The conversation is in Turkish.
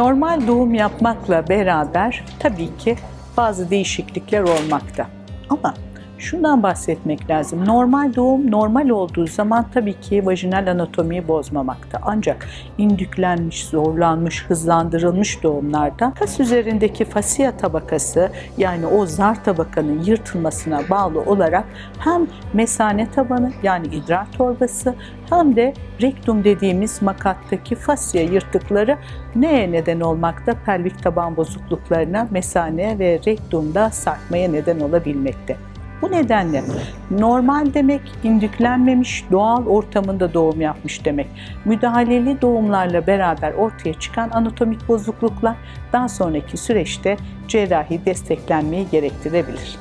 Normal doğum yapmakla beraber tabii ki bazı değişiklikler olmakta. Ama şundan bahsetmek lazım. Normal doğum normal olduğu zaman tabii ki vajinal anatomiyi bozmamakta. Ancak indüklenmiş, zorlanmış, hızlandırılmış doğumlarda kas üzerindeki fasya tabakası yani o zar tabakanın yırtılmasına bağlı olarak hem mesane tabanı yani idrar torbası hem de rektum dediğimiz makattaki fasya yırtıkları neye neden olmakta? Pelvik taban bozukluklarına, mesane ve rektumda sarkmaya neden olabilmekte. Bu nedenle normal demek indüklenmemiş doğal ortamında doğum yapmış demek. Müdahaleli doğumlarla beraber ortaya çıkan anatomik bozukluklar daha sonraki süreçte cerrahi desteklenmeyi gerektirebilir.